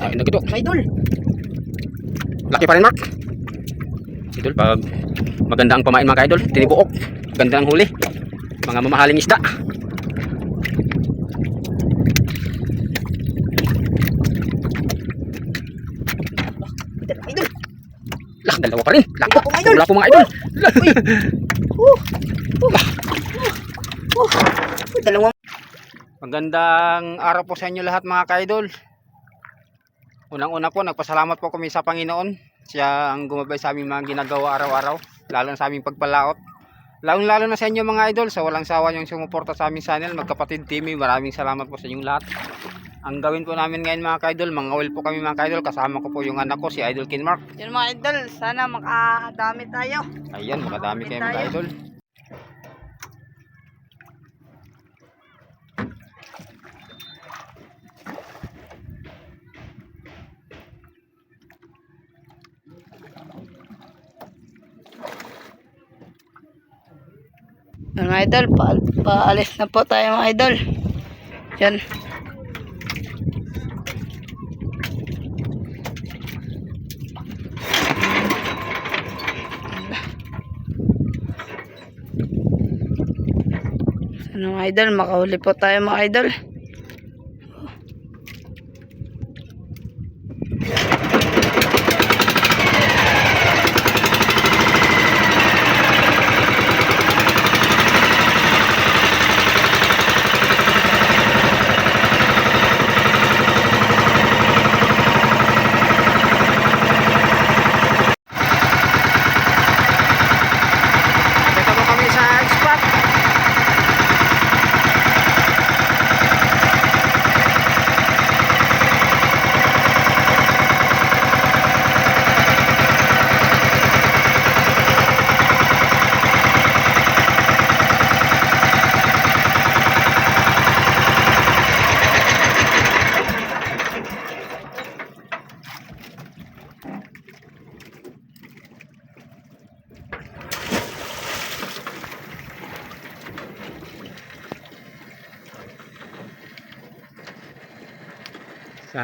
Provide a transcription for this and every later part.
Ay, na gito. Idol. Laki pa rin, Mark. Idol, pag maganda ang pamain mga idol, tinibuok. Ganda ang huli. Mga mamahaling isda. Idol. Lah, dalawa pa rin. Laki. Wala po, mga idol. Uh, uh, uh, uh, dalawang Magandang araw po sa inyo lahat mga kaidol. Unang-una po, nagpasalamat po kami sa Panginoon. Siya ang gumabay sa aming mga ginagawa araw-araw, lalo na sa aming pagpalaot. Lalong-lalo na sa inyo mga idol, sa walang sawa yung sumuporta sa aming channel, magkapatid Timmy, maraming salamat po sa inyong lahat. Ang gawin po namin ngayon mga kaidol, mangawil po kami mga kaidol, kasama ko po yung anak ko, si Idol Kinmark. Yun mga idol, sana makadami tayo. Ayan, makadami kayo mga idol. Yun mga idol, pa paalis na po tayo mga idol. Yan. Ano mga idol, makahuli po tayo mga idol. Dito po kami sa spot.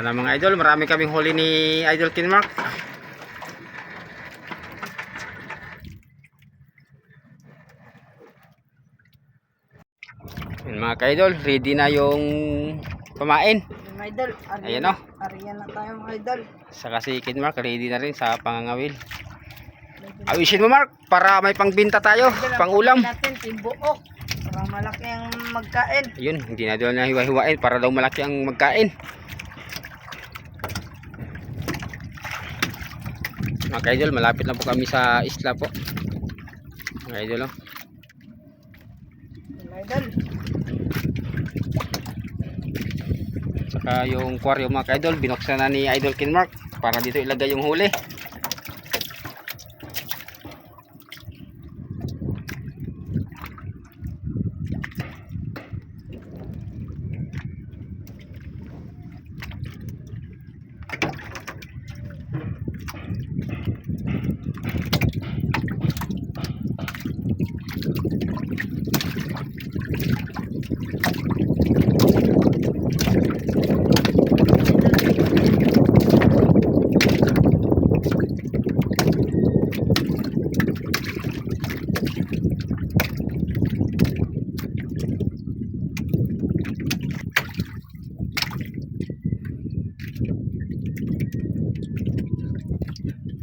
Sana mga idol, marami kaming huli ni Idol Kinmark. Yun, mga ka-idol, ready na yung pamain. Mga idol, ariyan, Ayan, oh. ariyan na tayo mga idol. Saka si Kinmark, ready na rin sa pangangawil. Awisin mo Mark, para may pangbinta tayo, Idol, ang pang ulam. pagkain natin, timbuok. Para malaki ang magkain. Ayun, hindi na doon na hiwa-hiwain para daw malaki ang magkain. Mga ka-idol, malapit na po kami sa isla po. Mga idol, oh. Saka yung aquarium mga ka-idol, binuksan na ni Idol Kinmark para dito ilagay yung huli.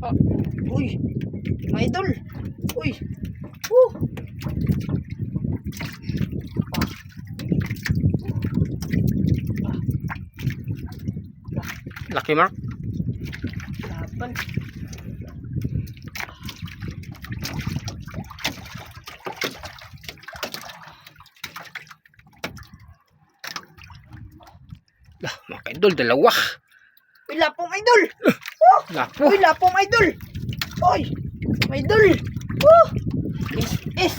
Oh, uy, mga idol. Uy. Uh. Lucky Mark. Lapan. Lah, mga ka-idol, dalawa. Uy, lapong idol. Oh, Lapo. uy, lapong idol. Uy, idol. Oh, is, is.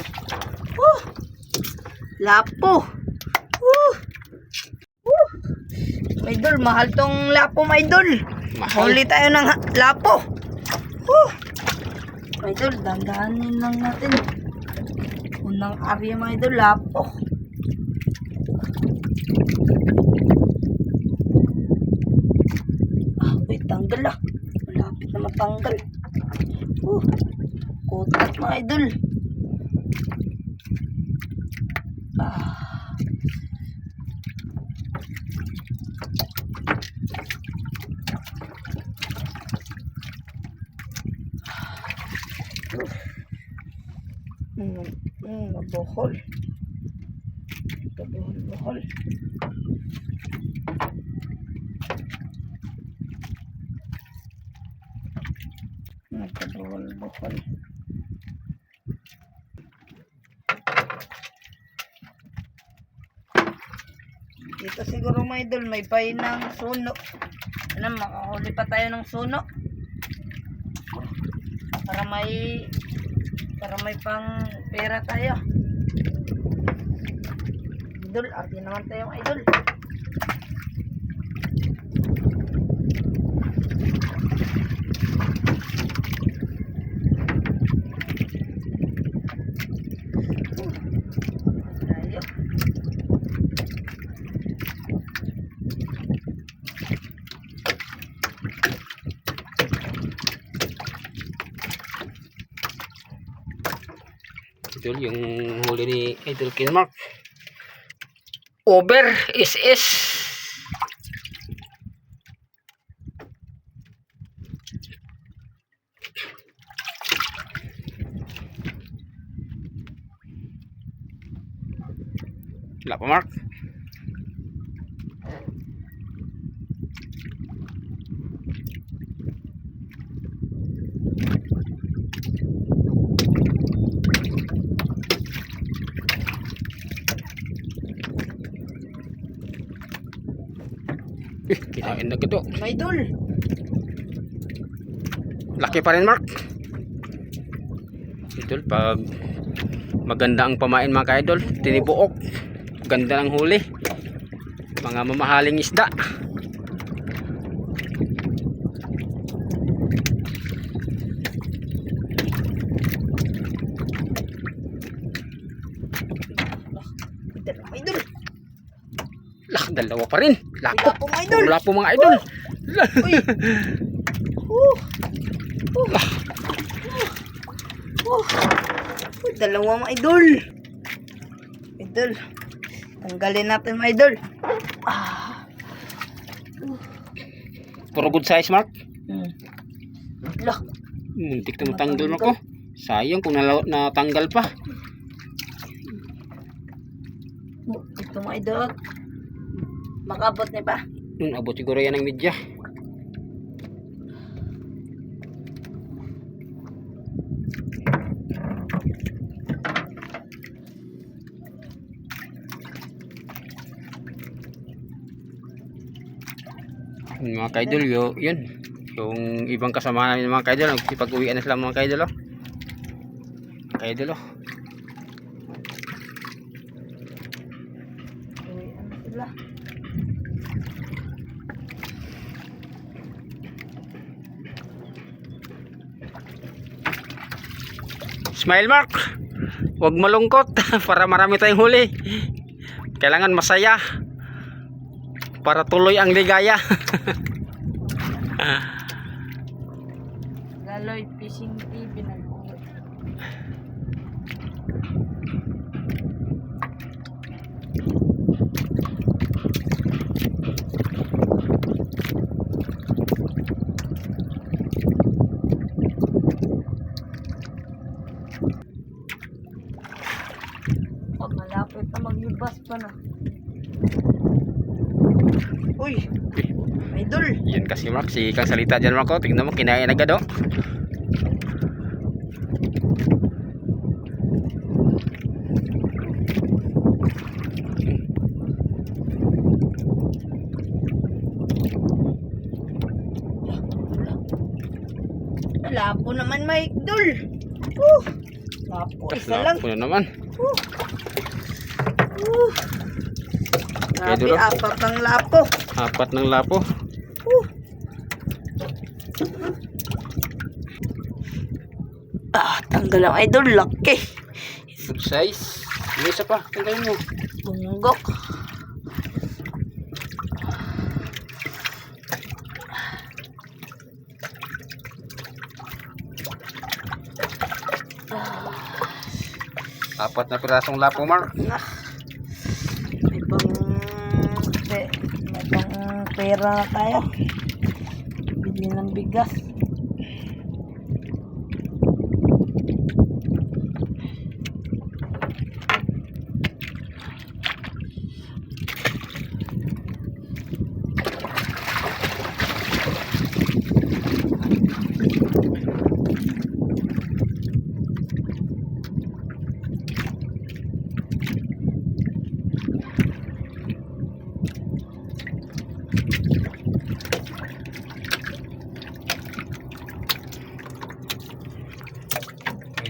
Oh, lapo. Oh. Oh. Mga idol, mahal tong lapo, mga idol. Mahal. Huli tayo ng lapo. Oh. Mga idol, dandahanin lang natin. Unang area mga idol, lapo. Tanggal ah. Malapit na matanggal. Uh, kutot mga idol. Ah. Hmm, hmm, mabuhol. Mabuhol, buhol. Nagkabuhol, buhol. Dito siguro mga idol, may bay ng suno. Ano, makahuli pa tayo ng suno. Para may para may pang pera tayo. Idol, arte naman tayong idol. Idol, yung huli ni Idol Kinmark. Over SS. Wala kinain na ito. Mga idol. Laki pa rin, Mark. Idol, pag maganda ang pamain mga ka-idol, tinibuok. Ganda ng huli. Mga mamahaling isda. Lah, dalawa pa rin. Lako. Po mga idol. Wala po mga idol. Uy. Uh. Uh. Uh. Uh. Dalawa mga idol. Idol. Tanggalin natin mga idol. Ah. Puro good size, Mark. Hmm. Lah. Muntik na matanggal mo ko. Sayang kung natanggal pa. Ito mga idol. Makabot na ba? Nun, abot siguro yan ng media. Yun, mga kaidol, yo, yun. Yung ibang kasama namin mga kaidol, nagsipag-uwian na sila mga kaidol, oh. Kaidol, oh. Uy, ano sila? Smile Mark. Huwag malungkot para marami tayong huli. Kailangan masaya para tuloy ang ligaya. Laloy Fishing TV na Pag malapit na maglibas pa na. Uy, idol. Yun kasi Mark, si Kang Salita dyan Mark. oh. Tingnan mo, kinain agad oh. Lapo naman, may idol. Uh, lapo, isa lang. Lapo na naman. Uh. Uh, grabe, okay, apat ng lapo. Apat ng lapo. Uh. Ah, tanggal ang idol. Laki. Good size. May isa pa. Tanggalin mo. Bunggok. Apat na pirasong lapo, Mark. Ah. Pera na tayo. Bili ng bigas.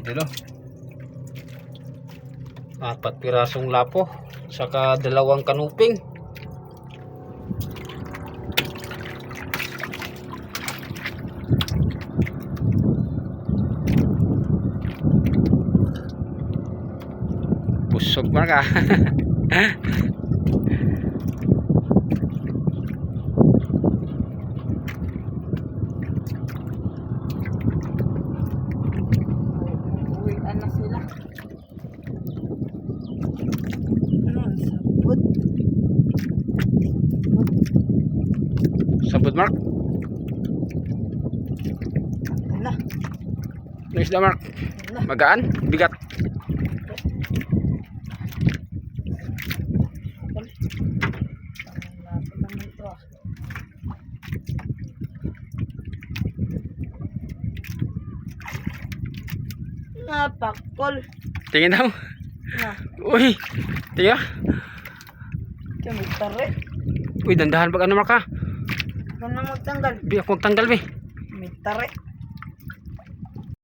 Idol, oh. Apat pirasong lapo. Saka dalawang kanuping. Busog Mark ah. Uwi na sila. Ano, sabot. Sabot Mark. Ano, Nice na Mark. ano. Magaan. Bigat. Wala pa naman ito ah. Napakol. Tingin daw. Na, Uy. Tingin. kami tari. Uy, dandahan pag ano Mark ha. Ako na magtanggal. Di ako tanggal be. May tari.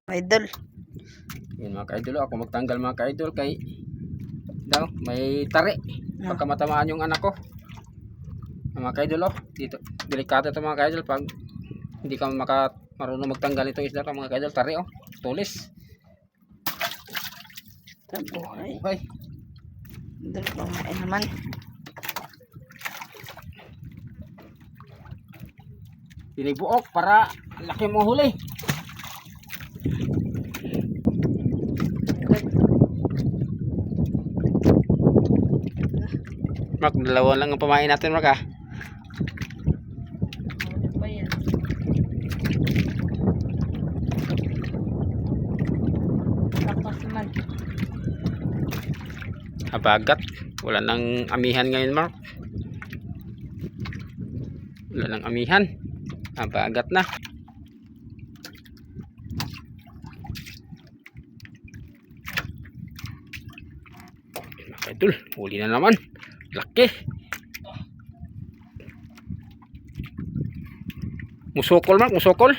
Idol. Yun mga ka-idol, oh. ako magtanggal mga ka-idol kay daw may tari. Ah. Pagka matamaan yung anak ko. Mga ka-idol, oh. Dito, delikado ito mga ka-idol pag hindi ka maka marunong magtanggal itong isda ka mga ka-idol, tari oh. Tulis. Sa buhay. Okay. Idol, kumain naman. Tinibuok para laki mo huli. Mark, dalawa lang ang pamain natin, Mark ah. Ano ba yan? Lakas naman. Habagat. Wala nang amihan ngayon, Mark. Wala nang amihan. Habagat na. Idol, huli na naman. Laki. Musokol, Mark. Musokol.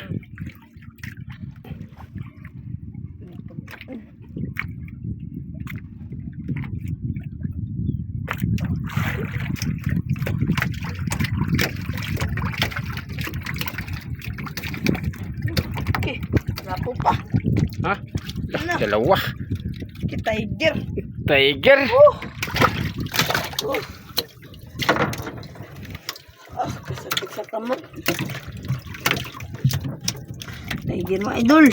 Okay. Lapo pa. Ha? Ano? Dalawa. Tiger. Tiger. Oh! Oh! Ah, kasakit sa kamot. Tiger mo, idol.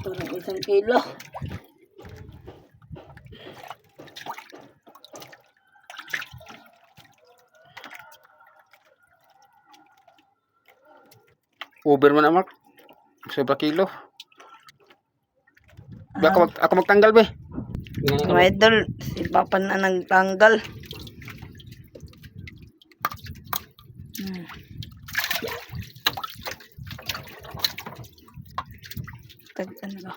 Parang isang kilo. Uber mo na, Mark. Sobra kilo. Be, ako, mag, ako magtanggal, be. Mga idol, si Papa na nagtanggal. Hmm. Tag, ano ba?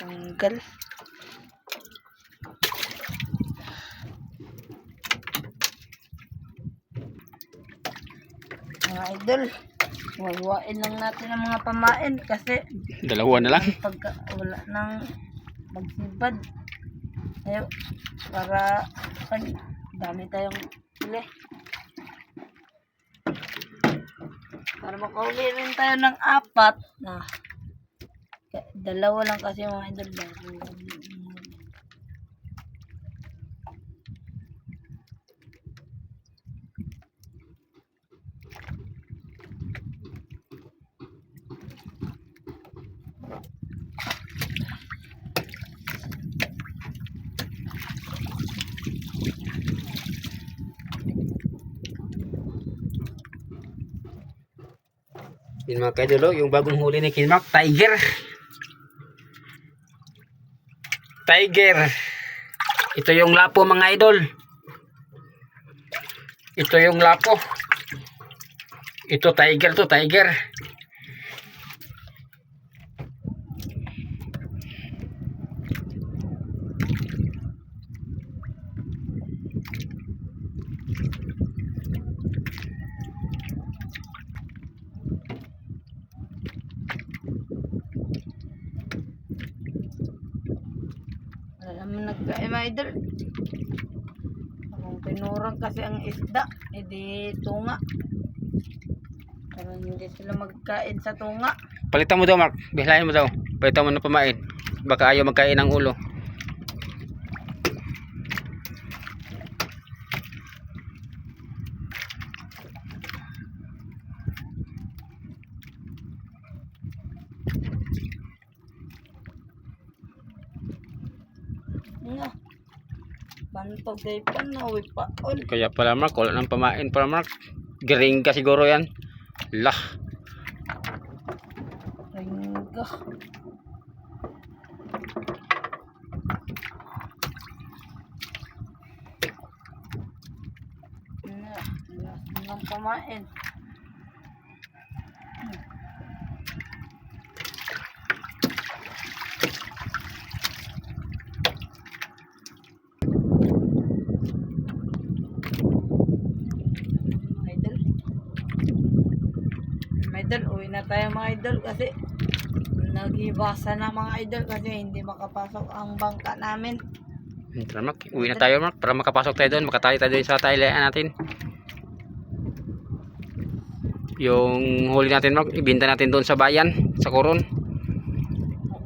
Tanggal. Mga idol, wawain lang natin ang mga pamain kasi Dalawa na lang. pagka wala nang magsibad. Ayo para pag dami tayong huli para makauli rin tayo ng apat na dalawa lang kasi mga idol. Bago Yun mga kaidol, oh, yung bagong huli ni Kinmark, Tiger. Tiger. Ito yung lapo mga idol. Ito yung lapo. Ito tiger to, tiger. Wala naman nagkain mga idol. Kung tinurang kasi ang isda, edi tunga. Pero hindi sila magkain sa tunga. Palitan mo daw, Mark. Bihlahin mo daw. Palitan mo na pamain. Baka ayaw magkain ng ulo. Nga. Bantog kay panawi pa. Kaya pala, Mark. Wala nang pamain pala, Mark. Giring ka siguro yan. Lah. Ringga. Nga. Wala nang pamain. Mga idol. Mga idol, uwi na tayo mga idol kasi nagibasa na mga idol kasi hindi makapasok ang bangka namin. Yun, Tara, Mark. Uwi na tayo, Mark. Para makapasok tayo doon. Makatayo tayo doon sa tailayaan natin. Yung huli natin, Mark. Ibinta natin doon sa bayan. Sa koron.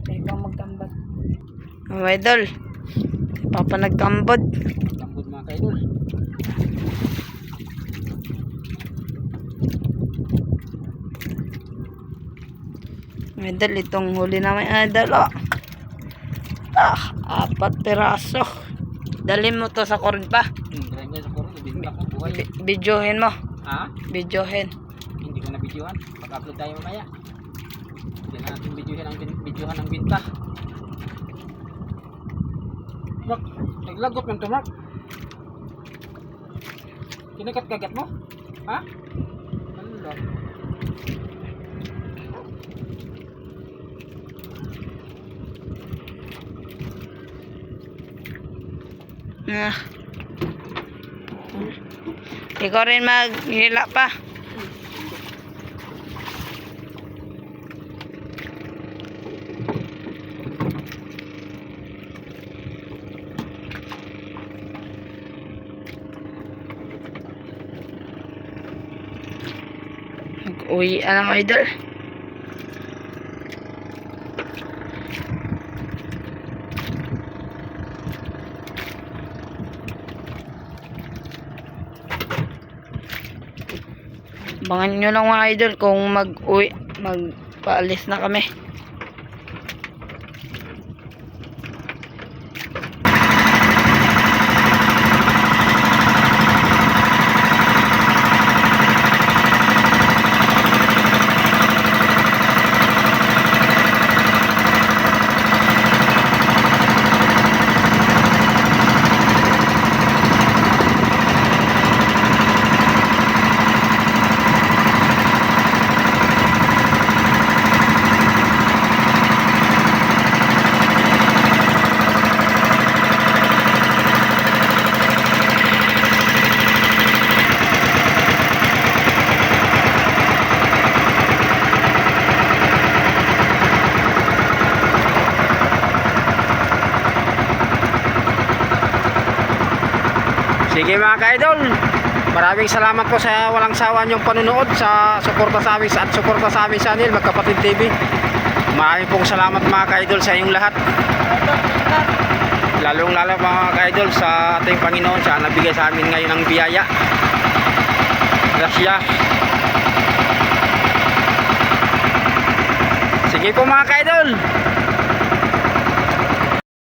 Okay ka magkambad. Mga idol, papa nagkambod. Lambod mga kaidol. Mga idol, itong huli namin idol. Oh. Ah, apat piraso. Dalhin mo to sa korin pa. Videohin mo. Ha? Videohin. Hindi ko na videohan. Pag-upload tayo mamaya. Hindi na natin videohan ang, videohan ang binta. Mark, naglagot to, Mark. Kinagat-kagat mo? Ha? Ano? Ah. Ikaw rin maghila pa. Na mga idol. Abangan nyo lang mga idol kung mag-uwi, magpaalis na kami. Sige mga ka-idol. Maraming salamat po sa walang sawa niyong panunood sa suporta sa amin at suporta sa amin channel Magkapatid TV. Maraming pong salamat mga ka-idol sa inyong lahat. Lalong lalo mga ka-idol sa ating Panginoon sa nabigay sa amin ngayon ng biyaya. Gracias. Sige po mga ka-idol.